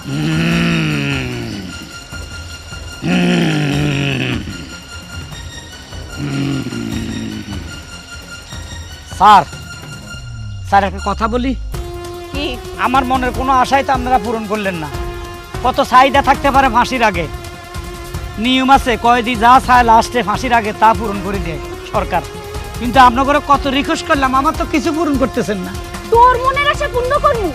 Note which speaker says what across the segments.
Speaker 1: Sir sir একটা কথা বলি?
Speaker 2: কি?
Speaker 1: আমার মনের কোনো আশাই তো আপনারা পূরণ করলেন না। কত চাহিদা থাকতে পারে ফাঁসির আগে? নিয়ম আছে কয়দি যা চায় লাস্টে ফাঁসির আগে তা পূরণ করে দেয় সরকার। কিন্তু আপনাদের কত রিকোয়েস্ট করলাম আমার তো কিছু পূরণ করতেছেন না।
Speaker 2: তোর মনের আশা পূর্ণ করমু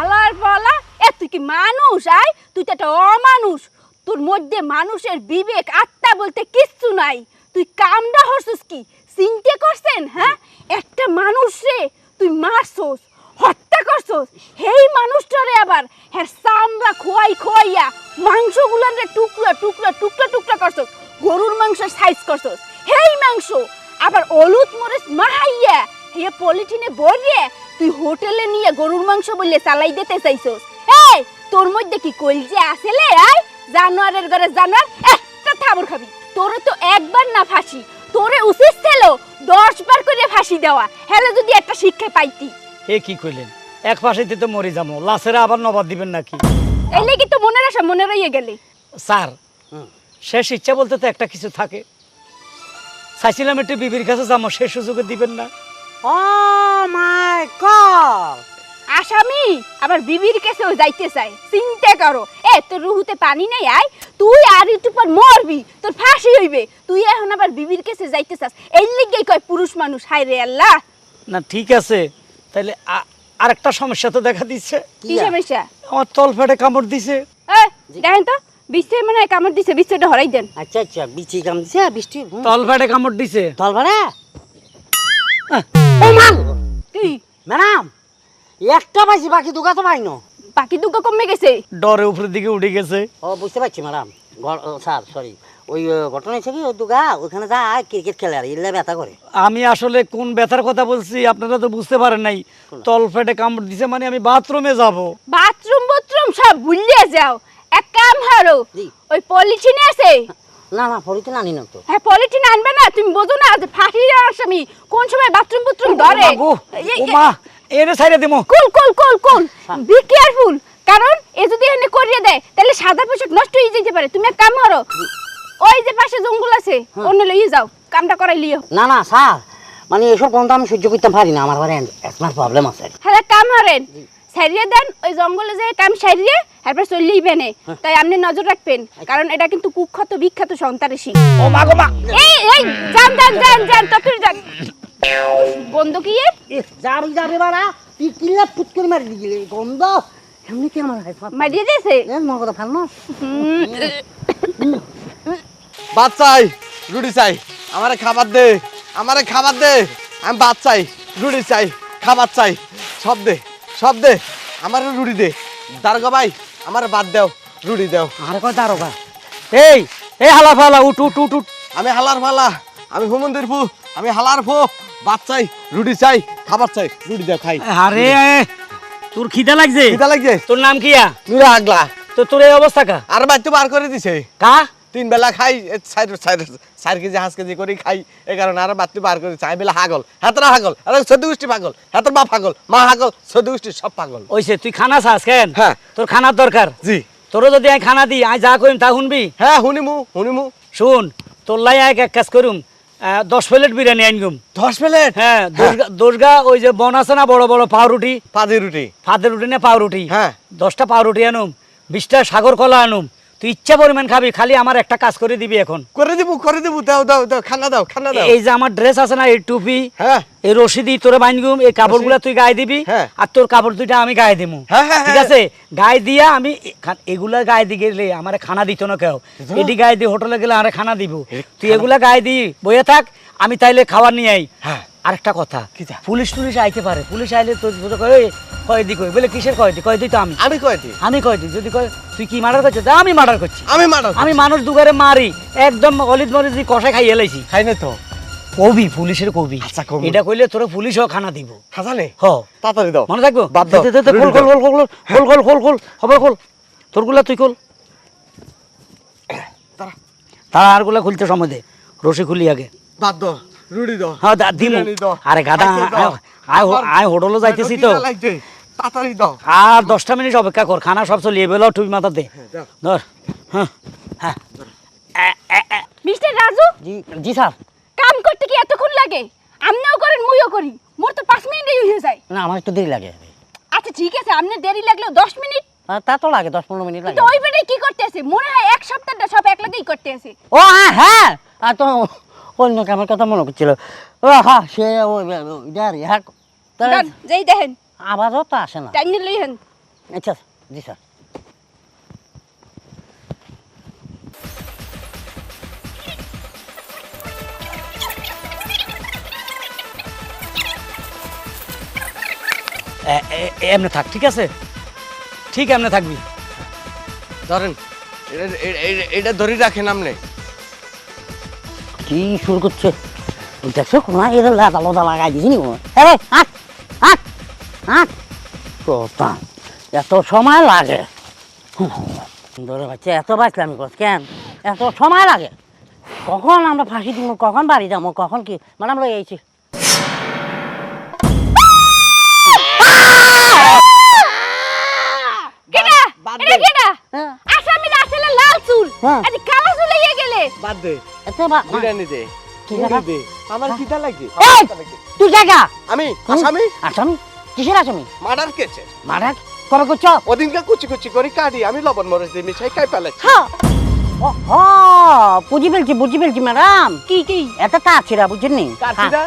Speaker 2: আলার পালা তুই কি মানুষ? আয়, তুই তো একটা অমানুষ। তোর মধ্যে মানুষের বিবেক, আত্মা বলতে কিচ্ছু নাই। তুই কামডা হরছিস কি? চিনতে করছেন হ্যাঁ? একটা মানুষ রে, তুই মারছস হত্যা করছস হেই মানুষটারে আবার হ্যাঁ চামড়া খোয়াই খোয়াইয়া মাংসগুলান রে টুকরা টুকরা টুকরা টুকরা করছস গরুর মাংসের সাইজ করছস হেই মাংস আবার হলুদ মরিচ মাহাইয়া হে পলিথিনে ভরিয়ে তুই হোটেলে নিয়ে গরুর মাংস বললে চালাই দিতে চাইছস এই তোর মধ্যে কি কলজে আসেলে আয় জানোয়ারের ঘরে জানোয়ার একটা থাবর খাবি। তোরে তো একবার না ফাঁসি তোরে উচিত ছিল দশ বার করে ফাঁসি দেওয়া। হেলে যদি একটা শিক্ষা পাইতি।
Speaker 1: এ কি কইলেন? এক পাশেতে তো মরে যাব লাশেরা আবার নবাদ দিবেন নাকি?
Speaker 2: এই লেগে তো মনে রাখা মনে রইয়ে গেলে।
Speaker 1: স্যার শেষ ইচ্ছা বলতে তো একটা কিছু থাকে। চাইছিলাম একটু বিবির কাছে যাব সে সুযোগে দিবেন না।
Speaker 3: ও মাই গড
Speaker 2: আসামি? আবার বিবির কাছেও যাইতে চাই চিন্তা করো এ তোর রুহুতে পানি নেই আয় তুই আর একটু পর মরবি তোর ফাঁসি হইবে। তুই এখন আবার বিবির কাছে যাইতে চাস। এই লিগেই কয় পুরুষ মানুষ হায় রে আল্লাহ।
Speaker 1: না ঠিক আছে। তাহলে আ- আরেকটা সমস্যা তো দেখা দিচ্ছে।
Speaker 2: কি সমস্যা?
Speaker 1: আমার তল ফেটে কামড় দিছে।
Speaker 2: এ দেখেন তো বিস্তার মানে কামড় দিছে বিস্তারটা হরাই দেন।
Speaker 3: আচ্ছা আচ্ছা বিচি কাম দিছে বৃষ্টি হুম।
Speaker 1: তল ফেটে কামড় দিছে।
Speaker 3: তল ভাড়া ও মা
Speaker 2: কি?
Speaker 3: ম্যাডাম! একটা পাইছি বাকি দুগা তো পাইনো।
Speaker 2: বাকি দুঃখ কমে গেছে।
Speaker 1: ডরে উপরের দিকে উঠে গেছে।
Speaker 3: ও বুঝতে পারছি ম্যাডাম। স্যার সরি ওই ঘটনা হয়েছে কি ওই দুগা ওখানে যা ক্রিকেট খেলে আর ইল্লা ব্যথা করে।
Speaker 1: আমি আসলে কোন ব্যথার কথা বলছি আপনারা তো বুঝতে পারেন নাই। তল ফেটে কামড় দিছে মানে আমি বাথরুমে যাব।
Speaker 2: বাথরুম বাথরুম সব ভুলিয়ে যাও। এক কাম হারো ওই পলিথিনে আছে?
Speaker 3: না না পলিথিন আনি না তো।
Speaker 2: হ্যাঁ পলিথিন আনবে না তুমি বোঝো না যে ফাঁসি আসামি কোন সময় বাথরুম বাথরুম ধরে?
Speaker 1: গো ও মা। এনে ছাইরে দিমো।
Speaker 2: কুল কুল কুল কুল। বি কেয়ারফুল কারণ এ যদি এখানে করিয়ে দেয় তাহলে সাদা পোশাক নষ্ট হয়ে যেতে পারে। তুমি এক কাম করো ওই যে পাশে জঙ্গল আছে অন্য লইয়ে যাও কামটা করাই লিও।
Speaker 3: না না স্যার। মানে এসব গন্ধ আমি সহ্য করতে পারি না। আমার বারে প্রবলেম আছে।
Speaker 2: হ্যাঁ কাম সারিয়ে দেন ওই জঙ্গলে যে কাম সারিয়ে তারপর চললেই বেনে। তাই আপনি নজর রাখবেন। কারণ এটা কিন্তু কুখ্যাত বিখ্যাত সন্তানেশী
Speaker 1: ও মা গো মা।
Speaker 2: এই এই যান যান যান যান যান। বন্ধ কি?
Speaker 3: যাবি যাবে বারা তুই কিল্লা ফুট করে মারি দিলি। গন্ধ এমনি কি আমার
Speaker 2: মারিয়ে দিয়েছে?
Speaker 3: মন কথা ভালো না।
Speaker 4: ভাত চাই রুটি চাই। আমারে খাবার দে আমারে খাবার দে। আমি ভাত চাই রুটি চাই খাবার চাই। সব দে সব দে আমার রুটি দে। দারোগা ভাই আমার ভাত দেও রুটি দেও।
Speaker 1: আর কয় দারোগা? এই এই হালা ফালা উঠ উঠ উঠ উঠ।
Speaker 4: আমি হালার ফালা আমি হুমন্দির ফু আমি হালার ফু ভাত চাই রুটি চাই খাবার চাই রুটি দেও খাই।
Speaker 1: আরে তোর খিদা লাগছে?
Speaker 4: কিতা লাগছে?
Speaker 1: তোর নাম কিয়া
Speaker 4: নুরা আগলা।
Speaker 1: তো তোর এই অবস্থা কা?
Speaker 4: আর ভাই তো বার করে দিছে।
Speaker 1: কা?
Speaker 4: তিন বেলা খাই এ চার চার কেজি হাঁস কেজি করে খাই। এই কারণে আর বাতি বার করে চাই বেলা হাগল। হাতরা হাগল। আর চোদ্দ গোষ্ঠী পাগল। হাতের বাপ হাগল। মা হাগল। চোদ্দ গোষ্ঠী সব পাগল।
Speaker 1: ওইসে তুই খানা চাস কেন?
Speaker 4: হ্যাঁ।
Speaker 1: তোর খানার দরকার।
Speaker 4: জি।
Speaker 1: তোরও যদি আমি খানা দিই আমি যা করিম তা শুনবি?
Speaker 4: হ্যাঁ শুনিমু শুনিমু।
Speaker 1: শুন তোর লাই এক এক কাজ করুম দশ প্লেট বিরিয়ানি আনগুম।
Speaker 4: দশ প্লেট?
Speaker 1: হ্যাঁ দুর্গা- দুর্গা ওই যে বন আছে না বড় বড় পাউরুটি?
Speaker 4: পাদি রুটি।
Speaker 1: ফাদের রুটি না পাউরুটি?
Speaker 4: হ্যাঁ।
Speaker 1: দশটা পাউরুটি আনুম বিশটা সাগর কলা আনুম তুই ইচ্ছা পরিমাণ খাবি খালি আমার একটা কাজ করে দিবি এখন।
Speaker 4: করে দিবু করে দিবু দাও দাও দাও খানা দাও খানা দাও।
Speaker 1: এই যে আমার ড্রেস আছে না এই টুপি
Speaker 4: হ্যাঁ।
Speaker 1: এই রশিদি তোরে বান্ধগুম এই কাপড়গুলা তুই গায়ে দিবি
Speaker 4: হ্যাঁ।
Speaker 1: আর তোর কাপড় দুইটা আমি গায়ে দিমু।
Speaker 4: হ্যাঁ, হ্যাঁ,
Speaker 1: ঠিক। আছে? গায়ে দিয়া আমি এগুলা গায়ে দিয়ে গেলে আমার খানা দিত না কেউ। এটি গায়ে দিয়ে হোটেলে গেলে আরে খানা দিব। তুই এগুলা গায়ে দি বইয়ে থাক আমি তাইলে খাবার নিয়ে আই।
Speaker 4: হ্যাঁ।
Speaker 1: আরেকটা কথা? পুলিশ টুলিশ আইতে পারে পুলিশ আইলে তোর তোর কয় "এই, কয় দি কই? বলে কিসের কয় দি? কয় দি তো আমি।
Speaker 4: আমি কয়টি
Speaker 1: আমি কয় দি? যদি কয় তুই কি মার্ডার করছিস? তা আমি মার্ডার করছি।
Speaker 4: আমি মারো
Speaker 1: আমি মানুষ দুগারে মারি একদম অলিদ মরিদ দিয়ে কষাই খাই এলাইছি
Speaker 4: খাই না তো?
Speaker 1: কবি পুলিশের কবি।
Speaker 4: আচ্ছা, কবি।
Speaker 1: এটা কইলে তোরা পুলিশও খানা দিব।
Speaker 4: খাজানে
Speaker 1: হ।
Speaker 4: তাড়াতাড়ি দাও।
Speaker 1: মনে থাকব?
Speaker 4: বাদ দাও।
Speaker 1: দে, দে, খোল
Speaker 4: দাও।
Speaker 1: খোল খোল খোল খোল খোল খোল খবর খোল তোরগুলা তুই খোল।
Speaker 4: দাঁড়া।
Speaker 1: তারা আরগুলা খুলতে সময় দে। রশি খুলি আগে।
Speaker 4: বাদ দাও। রুটি দাও।
Speaker 1: হ্যাঁ দা- দিমু। আরে গাদা। আয়- আয় হোটেলে যাইতেছি তো।
Speaker 4: তাড়াতাড়ি দাও।
Speaker 1: আর দশটা মিনিট অপেক্ষা কর খানা সব চলিয়ে বেলো টুপি মাথাতে
Speaker 4: দাও।
Speaker 1: ধর হ্যাঁ হ্যাঁ।
Speaker 2: মিস্টার রাজু?
Speaker 3: জি জি স্যার।
Speaker 2: কাম করতে কি এতক্ষণ লাগে? আমনেও করেন মুইও করি। মোর তো পাঁচ মিনিটেই হয়ে যায়।
Speaker 3: না আমার একটু দেরি লাগে।
Speaker 2: আচ্ছা ঠিক আছে আপনার দেরি লাগলেও দশ মিনিট?
Speaker 3: তা তো লাগে দশ পনেরো মিনিট লাগে।
Speaker 2: তো ওই বেটাই কি করতে আছে মনে হয় এক সপ্তাহটা সব এক লগেই করতে আছে
Speaker 3: ও হ্যাঁ হ্যাঁ। তো অন্য কামের কথা মনে করছিল ও হ্যাঁ সে হ্যাঁ
Speaker 2: যেই দেখেন।
Speaker 3: আওয়াজও তো আসে না।
Speaker 2: টাইম লইহেন
Speaker 3: আচ্ছা জি স্যার।
Speaker 1: এমনে থাক ঠিক আছে? ঠিক এমনে থাকবি।
Speaker 4: ধরেন। এটা ধরে রাখেন আপনি।
Speaker 3: কি শুরু করছে? দেখছ না এদের লাদা লাদা লাগাই দিছি নি আরে হাট হাট হাট কথা এত সময় লাগে। ধরে বাচ্চা এত বাঁচলাম করছ কেন? এত সময় লাগে। কখন আমরা ফাঁসি দিব কখন বাড়ি যাব কখন কি? মানে আমরা।
Speaker 2: কেডা
Speaker 3: হ্যাঁ।
Speaker 2: আসামিরা আসলে লাল চুল।
Speaker 3: হ্যাঁ।
Speaker 2: কালো চুল গেলে।
Speaker 4: বাদ দে।
Speaker 3: এত বা-
Speaker 4: বিরিয়ানি দে
Speaker 3: কি
Speaker 4: মুড়ি
Speaker 3: ব্যাপার?
Speaker 4: দে আমার খিদা লাগে?
Speaker 3: এই! তুই জায়গা?
Speaker 4: আমি? আসামি?
Speaker 3: আসামি? কিসের আসামি?
Speaker 4: মার্ডার কেছে
Speaker 3: মারা কবে করছ?
Speaker 4: ওদিনকে কুচি কুচি করে কাটি আমি লবণ মরিচ দিয়ে মিশাই খাই ফেলেছি।
Speaker 3: ও বুঝি ফেলছি বুঝি ফেলছি ম্যাডাম।
Speaker 2: কি কি?
Speaker 3: এত কাছিরা বুঝছেন
Speaker 4: কাটিরা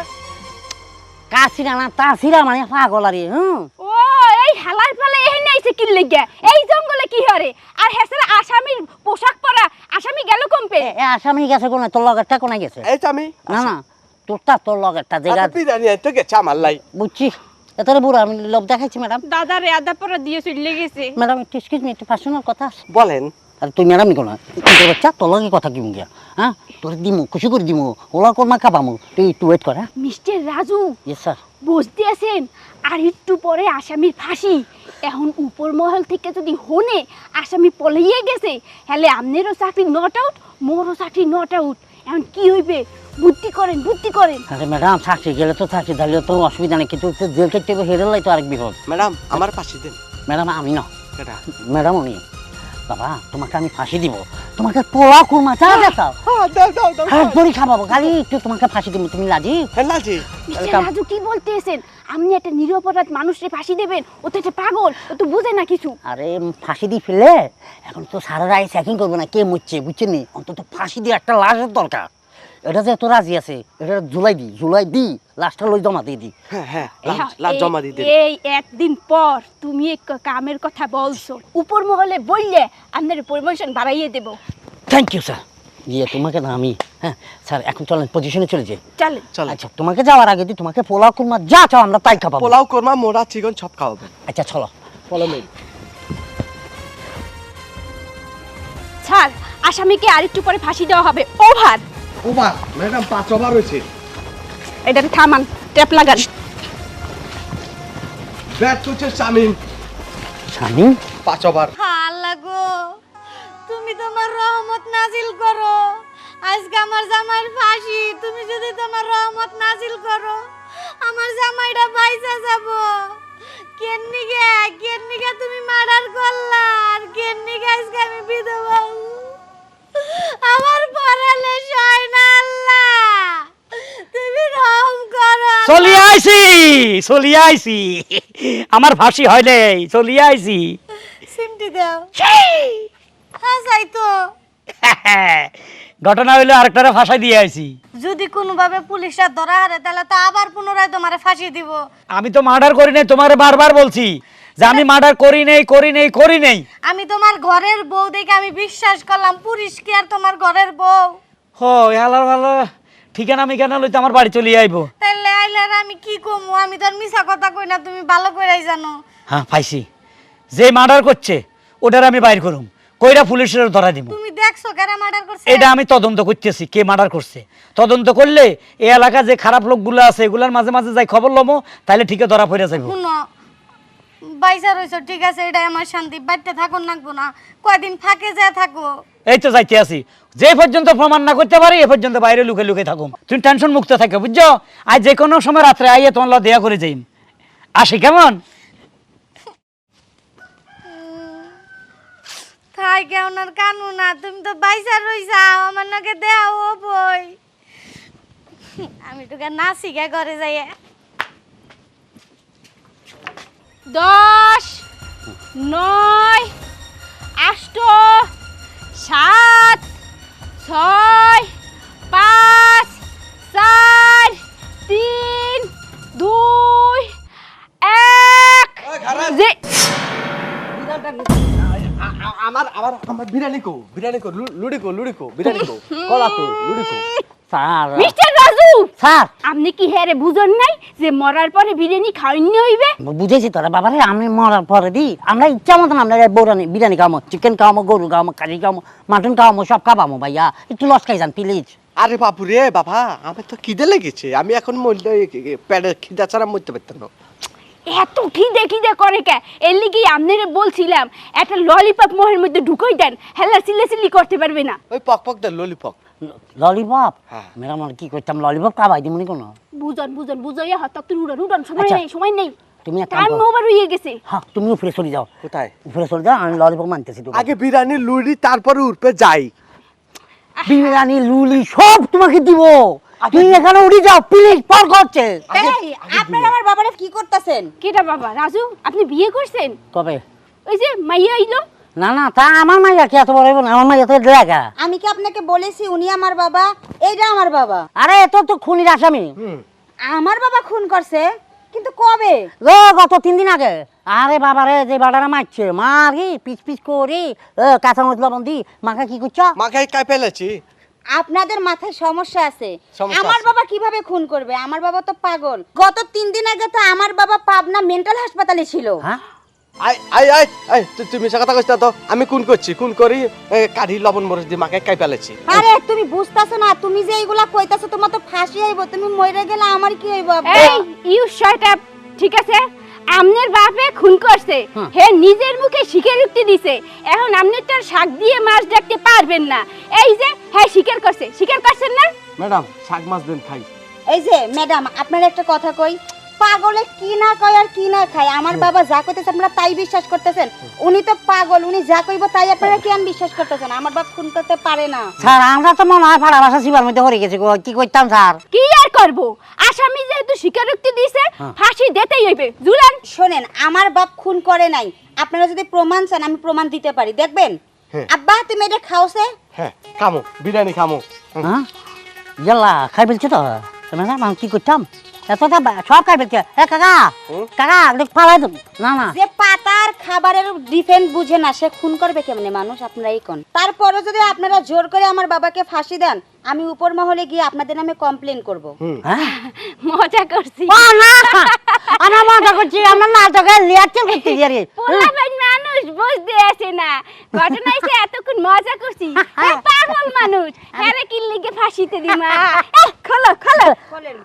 Speaker 3: কাছিরা না তাছিরা মানে পাগল আরে হুম?
Speaker 2: ও এই হালার এখানে আইছে কি লাগিয়া? এই জঙ্গলে কি হরে? আর হেসের আসামির পোশাক পরা আসামি গেল কম্পে
Speaker 3: এ আসামি গেছে কোনে? তোর লগেরটা কোনে গেছে?
Speaker 4: এই তো আমি
Speaker 3: না না তোরটা তোর লগেরটা জায়গা
Speaker 4: আচ্ছা, বিরিয়ানি আনতে গেছে আমার লাই।
Speaker 3: বুঝছি। এতরে বুড়ো আমি লোভ দেখাইছি ম্যাডাম।
Speaker 2: দাদা রে আদা পরা দিয়ে চলে গেছে।
Speaker 3: ম্যাডাম একটু এক্সকিউজ মি একটু পার্সোনাল কথা আছে।
Speaker 4: বলেন।
Speaker 3: আরে তুই ম্যাডামই কোনা? তুই তোর বাচ্চা তোর লগে কথা কিম গিয়া? হ্যাঁ? তোর দিমু খুশি করে দিমু ওলা কর্মা খাবামু তুই একটু ওয়েট কর হ্যাঁ?
Speaker 2: মিস্টার রাজু
Speaker 3: ইয়েস স্যার
Speaker 2: বুঝতে আছেন আর একটু পরে আসামির ফাঁসি। এখন উপর মহল থেকে যদি হনে আসামি পলাইয়ে গেছে হলে আপনারও চাকরি নট আউট মোরও চাকরি নট আউট এখন কি হইবে? বুদ্ধি করেন বুদ্ধি করেন।
Speaker 3: আরে ম্যাডাম চাকরি গেলে তো চাকরি তাহলে তো অসুবিধা নেই কিন্তু জেল খেতে হেরে লাই তো আরেক বিপদ।
Speaker 4: ম্যাডাম আমার পাশে দেন।
Speaker 3: ম্যাডাম আমি না। ম্যাডাম উনি বাবা তোমাকে আমি ফাঁসি দিব। তোমাকে পোলা কুরমা চা দেখাও
Speaker 4: হ্যাঁ দাও দাও দাও
Speaker 3: হ্যাঁ বড়ি খাবাবো খালি একটু তোমাকে ফাঁসি দিব। তুমি লাজি
Speaker 4: হ্যাঁ লাজি
Speaker 2: মিস্টার রাজু কি বলতেছেন? আপনি একটা নিরপরাধ মানুষকে ফাঁসি দেবেন। ও তো একটা পাগল ও তো বুঝে না কিছু।
Speaker 3: আরে ফাঁসি দিয়ে ফেলে? এখন তো সারা রায় চেকিং করব না কে মুচ্ছে বুঝছেন নি? অন্তত ফাঁসি দিয়ে একটা লাশের দরকার। এটা যে এত রাজি আছে এটা জুলাই দি জুলাই দি। লাশটা লই জমা দিয়ে দি
Speaker 4: হ্যাঁ হ্যাঁ
Speaker 2: হ্যাঁ,
Speaker 4: জমা দিয়ে দেন
Speaker 2: এই একদিন পর তুমি এক কামের কথা বলছো। উপর মহলে বললে আপনার প্রমোশন বাড়াইয়ে দেব।
Speaker 3: থ্যাংক ইউ স্যার ইয়ে তোমাকে না আমি হ্যাঁ স্যার এখন চলেন পজিশনে চলে যাই।
Speaker 2: চলেন।
Speaker 4: চল
Speaker 3: আচ্ছা তোমাকে যাওয়ার আগে দি তোমাকে পোলাও কুরমা যা চাও আমরা তাই খাব
Speaker 4: পোলাও কোরমা মোড়া চিকন সব খাওয়াবেন
Speaker 3: আচ্ছা চলো।
Speaker 4: ফলো মেল
Speaker 2: স্যার আসামিকে আরেকটু পরে ফাঁসি দেওয়া হবে। ওভার।
Speaker 4: ওবার ম্যাডাম পাঁচ ওভার হয়েছে।
Speaker 2: এটা থামান ট্যাপ লাগান।
Speaker 4: ব্যাট করছে শামিম।
Speaker 3: স্বামী
Speaker 4: পাঁচ ওভার।
Speaker 5: আল্লাহ গো তুমি তোমার রহমত নাজিল করো। আজকে আমার জামাইয়ের ফাঁসি তুমি যদি তোমার রহমত নাজিল করো আমার জামাইটা বাইসা যাব। কেন্নিকে কেন্নিকে তুমি মার্ডার করলা আর কেন্নিকে আজকে আমি বিধবা আমার পরালে সয় না আল্লাহ।
Speaker 1: চলিয়ে আইছি চলিয়ে আইছি। আমার ফাঁসি হয় নাই চলিয়ে আইছি।
Speaker 5: সিমটি দাও। হ্যাঁ যাই তো।
Speaker 1: ঘটনা হইল আরেকটারে ফাঁসাই দিয়ে আইছি।
Speaker 5: যদি কোনোভাবে পুলিশরা ধরা হারে তাহলে তো আবার পুনরায় তোমারে ফাঁসি দিব।
Speaker 1: আমি তো মার্ডার করি নাই তোমারে বারবার বলছি যে আমি মার্ডার করি নাই করি নাই করি নাই।
Speaker 5: আমি তোমার ঘরের বউ দেখে আমি বিশ্বাস করলাম পুলিশ কি আর তোমার ঘরের বউ?
Speaker 1: হো ভালো ভালো। ঠিকানা মিকানা লইতে আমার বাড়ি চলিয়ে আইবো।
Speaker 5: তাইলে আইলার আমি কি কমু? আমি তো আর মিছা কথা কই না তুমি ভালো করেই জানো।
Speaker 1: হ্যাঁ পাইছি। যে মার্ডার করছে ওটার আমি বাইর করুম। কইরা পুলিশের ধরা দিব
Speaker 5: তুমি দেখছ কারা মার্ডার করছে?
Speaker 1: এটা আমি তদন্ত করতেছি কে মার্ডার করছে। তদন্ত করলে এই এলাকা যে খারাপ লোকগুলো আছে এগুলার মাঝে মাঝে যাই খবর লমো তাহলে ঠিকই ধরা পড়ে যাইব।
Speaker 5: শুনো বাইসা রইছো ঠিক আছে এটাই আমার শান্তি বাড়িতে থাকুন লাগবো না। কয়দিন ফাঁকে যা থাকো।
Speaker 1: এই তো যাইতে আসি যে পর্যন্ত প্রমাণ না করতে পারি এ পর্যন্ত বাইরে লুকে লুকে থাকুম। তুমি টেনশন মুক্ত থাকো বুঝছ? আর যে কোনো সময় রাত্রে আইয়ে তোমার দেয়া করে যাই আসি কেমন?
Speaker 6: থাই কেউনার কানু না তুমি তো বাইসা রইছা আমার নাকে দেয়া ও বই আমি তোকে নাসি গে ঘরে যাইয়া।
Speaker 2: দশ নয় আষ্ট সাত ছয় পাঁচ চার তিন দুই এক।
Speaker 4: আমার আমার আমার বিরিয়ানি কো বিরিয়ানি কো লুডি কো লুডি কো বিরিয়ানি কো কলা তো লুডি কো।
Speaker 3: Sir
Speaker 2: mister Raju
Speaker 3: sir.
Speaker 2: আপনি কি হেরে বুঝন নাই যে মরার পরে বিরিয়ানি খাওয়াইনি হইবে?
Speaker 3: বুঝেছি তোরা বাবারে আমি মরার পরে দি আমরা ইচ্ছা মতন আমরা বৌরানি বিরিয়ানি খাওয়ামো চিকেন খাওয়ামো গরু খাওয়ামো কারি খাওয়ামো মাটন খাওয়ামো সব খাওয়ামো ভাইয়া। একটু লস খাই যান প্লিজ
Speaker 4: আরে বাপু রে বাবা আমার তো খিদে লেগেছে। আমি এখন মরলে প্যাডে খিদা ছাড়া মরতে পারতাম না।
Speaker 2: এত খিদে খিদে করে কে? এর লিগে আপনারে বলছিলাম একটা ললিপপ মোহের মধ্যে ঢুকাই দেন হেলা সিলে সিলি করতে পারবে না।
Speaker 4: ওই পক পক দে ললিপপ
Speaker 3: ললিপপ। মেরা মনে কি করতাম ললিপপ খাওয়াই দিমনি কোনো
Speaker 2: বুঝন বুঝন বুঝাইয়া হাত তুই উড়ান উড়ান সময়
Speaker 3: আচ্ছা।
Speaker 2: নেই সময় নেই।
Speaker 3: তুমি কাম
Speaker 2: টাইম ওভার হয়ে গেছে।
Speaker 3: হ্যাঁ তুমি উপরে চলে যাও।
Speaker 4: কোথায়?
Speaker 3: উপরে চলে যাও আমি ললিপপ মানতেছি তোকে।
Speaker 4: আগে বিরিয়ানি লুডি তারপরে উঠবে যাই।
Speaker 3: বিরিয়ানি লুলি সব তোমাকে দিব। তুমি এখানে উঠে যাও প্লিজ পর করছে।
Speaker 6: আপনারা আমার বাবারে কি করতেছেন?
Speaker 2: কেটা বাবা রাজু আপনি বিয়ে করছেন?
Speaker 3: কবে?
Speaker 2: ওই যে মাইয়া আইলো।
Speaker 3: না না তা আমার মাইয়া কি এত বড় হইব না? আমার মাইয়া তো দেখা
Speaker 6: আমি কি আপনাকে বলেছি উনি আমার বাবা? এইটা আমার বাবা।
Speaker 3: আরে এত তো খুনির আসামি।
Speaker 6: আমার বাবা খুন করছে কিন্তু কবে?
Speaker 3: ও গত তিন দিন আগে। আরে বাবা রে যে বাড়ারা মারছে মারি পিচ পিচ করি ও কাঁচা মশলা বন্দি মাকে কি করছ?
Speaker 4: মাকে কাই ফেলেছি।
Speaker 6: আপনাদের মাথায় সমস্যা আছে। আমার বাবা কীভাবে খুন করবে? আমার বাবা তো পাগল। গত তিন দিন আগে তো আমার বাবা পাবনা মেন্টাল হাসপাতালে ছিল।
Speaker 3: হ্যাঁ?
Speaker 4: আই আই আই আই তু- তুমি সে কথা কইছ তো। আমি কোন করছি কোন করি কাঠি লবণ মরিচ দিয়ে মাকে কাই ফেলেছি।
Speaker 6: আরে তুমি বুঝতাছো না তুমি যে এইগুলা কইতাছো তোমার তো ফাঁসি হইব তুমি মরে গেলে আমার কি হইব
Speaker 2: এই ইউ শাট আপ ঠিক আছে? আমনের বাপে খুন করছে
Speaker 3: হ্যাঁ।
Speaker 2: হে নিজের মুখে স্বীকারোক্তি দিছে এখন আপনি তো শাক দিয়ে মাছ ডাকতে পারবেন না। এই যে হ্যাঁ স্বীকার করছে স্বীকার করছেন না?
Speaker 4: ম্যাডাম শাক মাছ দেন খাই।
Speaker 6: এই যে ম্যাডাম আপনার একটা কথা কই পাগলে কি না কয় আর কি না খায়? আমার বাবা যা কইতেছে আপনারা তাই বিশ্বাস করতেছেন। উনি তো পাগল উনি যা কইব তাই আপনারা কেন বিশ্বাস করতেছেন? আমার বাপ খুন করতে পারে না।
Speaker 3: স্যার আমরা তো মনে হয় ফাড়া বাসা শিবার মধ্যে হরে গেছে গো কি করতাম স্যার?
Speaker 2: কি আর করব? আসামি যেহেতু স্বীকারোক্তি দিছে
Speaker 3: হ্যাঁ।
Speaker 2: ফাঁসি দিতেই হইবে। জুলান!
Speaker 6: শোনেন আমার বাপ খুন করে নাই। আপনারা যদি প্রমাণ চান আমি প্রমাণ দিতে পারি। দেখবেন?
Speaker 4: হ্যাঁ।
Speaker 6: আব্বা তুমি এটা খাওছে?
Speaker 4: হ্যাঁ খামো বিরিয়ানি খামো।
Speaker 3: হ্যাঁ? ইয়াল্লা খাই ফেলছে তো? ম্যাডাম আমি কি করতাম কাকা কাকা দেখ না। না
Speaker 6: পাতার খাবারের ডিফেন্স বুঝে না, সে খুন করবে কেমনে মানুষ? আপনারাই কোন? তারপরে যদি আপনারা জোর করে আমার বাবাকে ফাঁসি দেন আমি উপর মহলে গিয়ে আপনাদের নামে কমপ্লেন করব।
Speaker 3: হ্যাঁ?
Speaker 2: মজা করছি।
Speaker 3: ও না আমরা মজা করছি আমরা নাটকে রিয়াকশন করতে যাই
Speaker 2: পোলাপান মানুষ বুঝতে আসে না। ঘটনা এসে এতক্ষণ মজা করছি। পাগল মানুষ। হ্যাঁ কি লিগে ফাঁসিতে দিমা খোলো খোলো।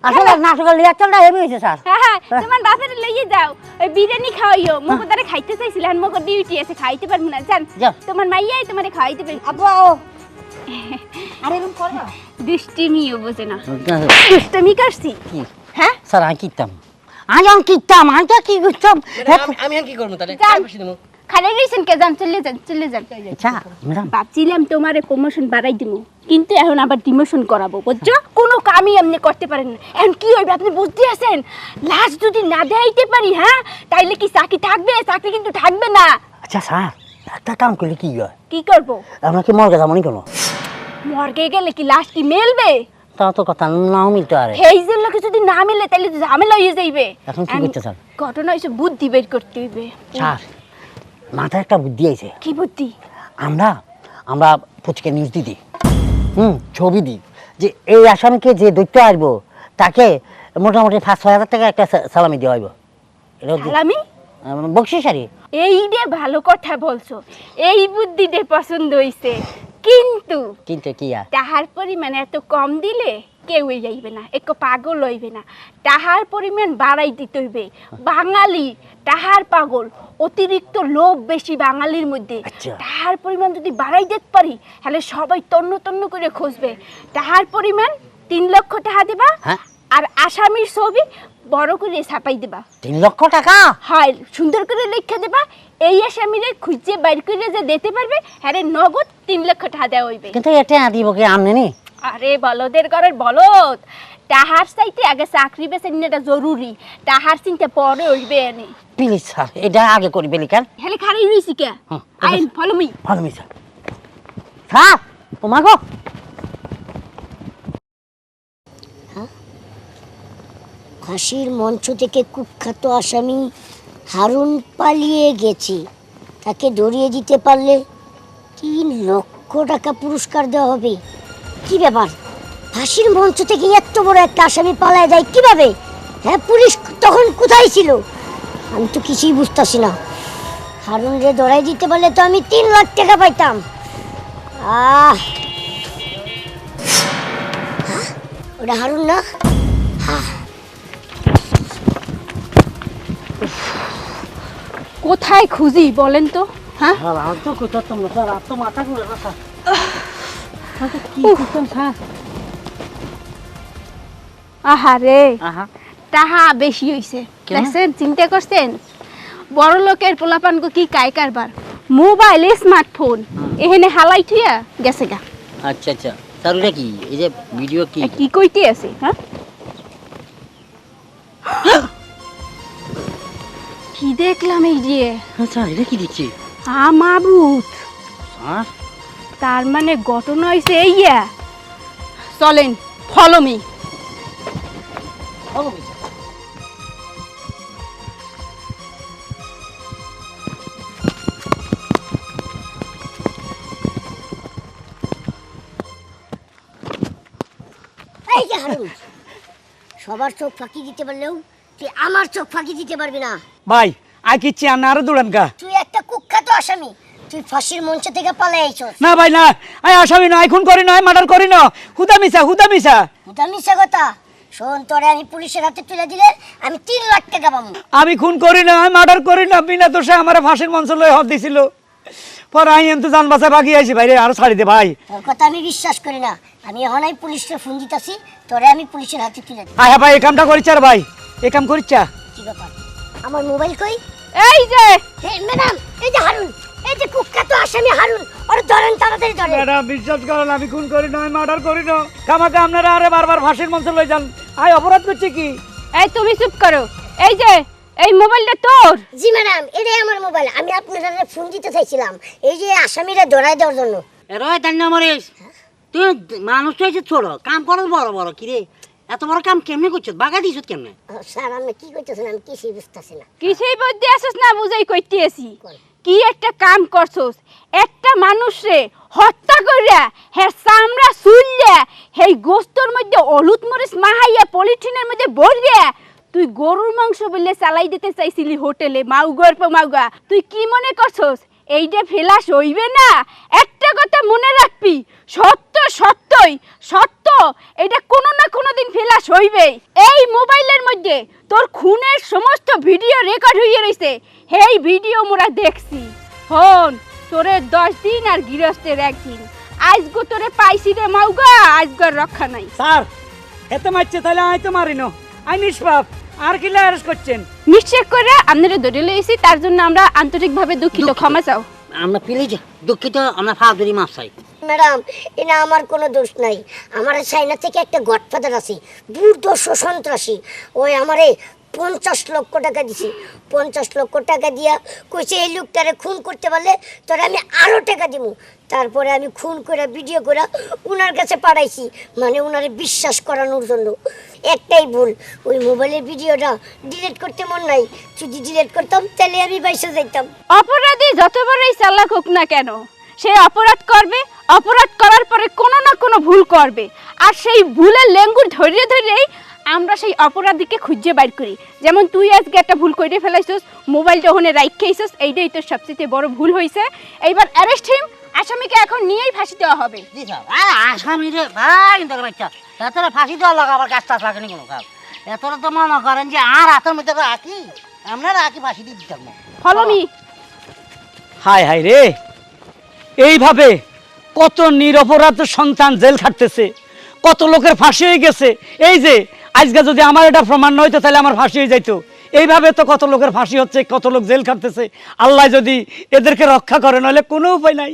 Speaker 3: আসলে নাটকের রিয়াকশনটা হেভি হয়েছে স্যার।
Speaker 2: হ্যাঁ, হ্যাঁ, তোমার বাপের লইয়ে যাও। ওই বিরিয়ানি খাওয়াইও। মুখ দ্বারা খাইতে চাইছিলাম মুখ ডিউটি আছে খাইতে পারব না। জান তোমার মাইয়াই তোমারে খাওয়াইতে পারব
Speaker 6: আব্বা ও। আরে এরকম করবা
Speaker 2: দুষ্টিমিও বোঝে না। দুষ্টমি করছি হ্যাঁ?
Speaker 3: স্যার আমি আমি আমি আমি কি করতাম?
Speaker 7: আমি কি করব তাহলে?
Speaker 2: খালি গেছেন কে? যান চলে যান চলে যান।
Speaker 3: আচ্ছা
Speaker 2: ভাবছিলাম তোমারে প্রমোশন বাড়াই দিব কিন্তু এখন আবার ডিমোশন করাবো বুঝছ? কোনো কামই এমনি করতে পারেন না। এখন কি হইবে আপনি বুঝতে আছেন? লাস্ট যদি না দেখাইতে পারি হ্যাঁ? তাইলে কি চাকরি থাকবে? চাকরি কিন্তু থাকবে না।
Speaker 3: আচ্ছা স্যার। একটা কাম করলে কি হয়?
Speaker 2: কি করব?
Speaker 3: আমরা কি মর্গে যাব কেন?
Speaker 2: মর্গে গেলে কি লাস্ট কি মেলবে?
Speaker 3: তা তো কথা নাও মিলতে পারে।
Speaker 2: হেইজের লোকে যদি না মেলে তাইলে তো ঝামেলা হয়ে যাইবে।
Speaker 3: এখন কি করতে স্যার?
Speaker 2: ঘটনা বুদ্ধি বের করতে হইবে।
Speaker 3: স্যার মাথায় একটা বুদ্ধি আছে
Speaker 2: কি বুদ্ধি?
Speaker 3: আমরা আমরা পুচকে নিউজ দিদি হুম ছবি দিই যে এই আসামিকে যে দৈত্য আসব তাকে মোটামুটি পাঁচ ছয় হাজার টাকা একটা সালামি দেওয়া হইব।
Speaker 2: সালামি? এই দিয়ে ভালো কথা বলছো। এই বুদ্ধিতে পছন্দ হইছে। কিন্তু
Speaker 3: কিন্তু
Speaker 2: তাহার পরিমাণ এত কম দিলে কেউই যাইবে না একটু পাগল হইবে না। তাহার পরিমাণ বাড়াই দিতে হইবে। বাঙালি তাহার পাগল অতিরিক্ত লোভ বেশি বাঙালির মধ্যে।
Speaker 3: আচ্ছা।
Speaker 2: তাহার পরিমাণ যদি বাড়াই দিতে পারি তাহলে সবাই তন্ন তন্ন করে খুঁজবে। তাহার পরিমাণ তিন লক্ষ টাকা দিবা
Speaker 3: হ্যাঁ।
Speaker 2: আর আসামির ছবি বড় করে ছাপাই দেবা।
Speaker 3: তিন লক্ষ টাকা?
Speaker 2: হাই সুন্দর করে লেখা দেবা। এই আসামিরে খুঁজে বাইর করে যে দিতে পারবে হ্যাঁ নগদ তিন লক্ষ টাকা দেওয়া হইবে।
Speaker 3: কিন্তু এটা দিব কি আমনে নি
Speaker 2: আরে বলদের ঘরের বলদ তাহার চাইতে আগে চাকরি বেছে নিটা জরুরি তাহার চিন্তা পরে উঠবে এনে।
Speaker 3: প্লিজ স্যার এটা আগে করি বেলি কেন?
Speaker 2: হেলে খারি রইছি কে? আইন ফলো মি
Speaker 3: ভালো মিস স্যার। তোমাকে
Speaker 7: ফাঁসির মঞ্চ থেকে কুখ্যাত আসামি হারুন পালিয়ে গেছে। তাকে ধরিয়ে দিতে পারলে তিন লক্ষ টাকা পুরস্কার দেওয়া হবে। কি ব্যাপার? ফাঁসির মঞ্চ থেকে এত বড় একটা আসামি পালায় যায় কীভাবে? হ্যাঁ পুলিশ তখন কোথায় ছিল? আমি তো কিছুই বুঝতেছি না। হারুন রে ধরাই দিতে পারলে তো আমি তিন লাখ টাকা পাইতাম। আহ! হ্যাঁ? ওটা হারুন না?
Speaker 2: কোথায় খুঁজি বলেন তো? হ্যাঁ?
Speaker 3: স্যার আর তো কোথাও তোমরা? স্যার আর তো মাথা ঘুরে না স্যার। স্যার, কি করতাম স্যার?
Speaker 2: আহারে। তাহা বেশি হইছে? দেখছেন চিন্তা করছেন? বড় লোকের পোলাপানকে কি কাই কারবার? মোবাইল স্মার্টফোন এখানে হালাই থুইয়া গেছে গা।
Speaker 3: আচ্ছা আচ্ছা। স্যার ওটা কি? এই যে ভিডিও কি?
Speaker 2: কি কইতে আছে হ্যাঁ? কি দেখলাম এই যে?
Speaker 3: আচ্ছা এটা কি দিচ্ছি?
Speaker 2: আমাবুত
Speaker 3: স্যার
Speaker 2: তার মানে ঘটনা হয়েছে এইয়া চলেন ফলো মি
Speaker 7: এই যে হারুন সবার চোখ ফাঁকি দিতে পারলেও তুই আমার চোখ ফাঁকি দিতে পারবি না।
Speaker 1: ভাই আই কিচ্ছি আপনি আরও দৌড়ান কা
Speaker 7: তুই একটা কুখ্যাত আসামি। তুই ফাঁসির মঞ্চ থেকে পালাই আইছস।
Speaker 1: না ভাই না আই আসামি না খুন করি না মার্ডার করি না। হুদা মিশা হুদা মিশা
Speaker 7: ওটা মিশা কথা? শোন তোরে আমি পুলিশের হাতে তুলে দিলে আমি তিন লাখ টাকা পাবো।
Speaker 1: আমি খুন করি না আমি মার্ডার করি না বিনা দোষে আমার ফাঁসির মঞ্চ লয়ে হদ দিছিল। পর আই এমতো জান বাসা বাকি আইছি ভাই আরও ছাড়ি দে ভাই।
Speaker 7: তোর কথা আমি বিশ্বাস করি না। আমি এখন এই পুলিশকে ফোন দিতেছি তোরে আমি পুলিশের হাতে তুলে দিই
Speaker 1: আয় হ্যাঁ ভাই এই কামটা করিচ্ছা রে ভাই এই কাম করিচ্ছা।
Speaker 7: কি ব্যাপার? আমার মোবাইল কই?
Speaker 2: এই যে!
Speaker 7: হে ম্যাডাম এই যে হারুন এই যে কুখ্যাত আসামি হারুন ওর ধরেন তাড়াতাড়ি ধরেন।
Speaker 1: ম্যাডাম বিশ্বাস করেন আমি খুন করি না আমি মার্ডার করি না কামাকে আপনারা আরে বারবার ফাঁসির মঞ্চ লয়ে যান। আই অপরাধ করছে কি?
Speaker 2: এই তুমি চুপ করো। এই যে এই মোবাইলটা তোর।
Speaker 7: জি ম্যাডাম এটাই আমার মোবাইল। আমি আপনাদের ফোন দিতে চাইছিলাম এই যে আসামিরা ধরাই দেওয়ার জন্য।
Speaker 3: রয় তাই না মরিস। তুই মানুষ হয়েছে ছোট কাম করো বড় বড় কি রে এত বড় কাম কেমনে করছ? বাগা দিছ কেমনে?
Speaker 7: স্যার আমি কি করতেছেন আমি কিছুই বুঝতেছি না।
Speaker 2: কিছুই বলতে আসিস না বুঝাই কইতে আসি কি একটা কাম করছস একটা মানুষরে হত্যা কইরা হ্যাঁ চামড়া চুললে হেই গোস্তর মধ্যে হলুদ মরিচ মাহাইয়া পলিথিনের মধ্যে ভরিয়া তুই গরুর মাংস বললে চালাই দিতে চাইছিলি হোটেলে মাউগর পর মাউগা। তুই কি মনে করছস এইটা ফেলাস হইবে না? একটা কথা মনে রাখবি সত্য সত্যই সত্য এটা কোনো না কোনো দিন ফেলাস হইবেই। এই মোবাইলের মধ্যে তোর খুনের সমস্ত ভিডিও রেকর্ড হইয়া রইছে। এই ভিডিও মোরা দেখছি। হন তোরে দশ দিন আর গৃহস্থের একদিন। আজগো তোরে পাইছি রে মাউগা আজগর রক্ষা নাই।
Speaker 1: স্যার এতে মারছে তাহলে আই তো মারি না। আই নিষ্পাপ আর কি লায়ারস করছেন?
Speaker 2: নিশ্চয় করে আপনারা ধরে লইছি তার জন্য আমরা আন্তরিকভাবে দুঃখিত ক্ষমা চাও।
Speaker 3: আমরা প্লিজ দুঃখিত আমরা ফাদুরি মাছ চাই।
Speaker 7: ম্যাডাম এটা আমার কোনো দোষ নাই। আমার চাইনা থেকে একটা গডফাদার আছে দুর্দর্শ সন্ত্রাসী। ওই আমারে পঞ্চাশ লক্ষ টাকা দিছি। পঞ্চাশ লক্ষ টাকা দিয়া কইছে, এই লোকটারে খুন করতে পারলে তোরে আমি আরও টাকা দিব তারপরে আমি খুন করে ভিডিও করে উনার কাছে পাঠাইছি। মানে উনারে বিশ্বাস করানোর জন্য। একটাই ভুল, ওই মোবাইলের ভিডিওটা ডিলিট করতে মন নাই। যদি ডিলিট করতাম, তাহলে আমি বাইসে যাইতাম।
Speaker 2: অপরাধী যত বড়ই চালাক হোক না কেন, সে অপরাধ করবে অপরাধ করার পরে কোনো না কোনো ভুল করবে। আর সেই ভুলের লেঙ্গুর ধরিয়ে ধরিয়েই আমরা সেই অপরাধীকে খুঁজে বাইর করি। যেমন তুই আজকে একটা ভুল করে ফেলাইছিস মোবাইলটা ওখানে রাইখাইছিস এইটাই তোর সবচেয়ে বড় ভুল হয়েছে এইবার অ্যারেস্ট হিম আসামিকে এখন নিয়েই ফাঁসি দেওয়া হবে।
Speaker 3: জি স্যার আর আসামি রে ভাই এতটা ফাঁসি দেওয়া লাগা আবার গাছ টাছ লাগেনি কোনো কাজ এতটা তো মনে করেন যে আর হাতের মধ্যে রাখি আমরা রাখি ফাঁসি দিয়ে দিতাম না।
Speaker 2: Follow me.
Speaker 1: হায় হায় রে এইভাবে কত নিরপরাধ সন্তান জেল খাটতেছে, কত লোকের ফাঁসি হয়ে গেছে। এই যে, আজকে যদি আমার এটা প্রমাণ না হইতো, তাহলে আমার ফাঁসি হয়ে যাইতো। এইভাবে তো কত লোকের ফাঁসি হচ্ছে, কত লোক জেল খাটতেছে। আল্লাহ যদি এদেরকে রক্ষা করে নাহলে কোনো উপায় নাই।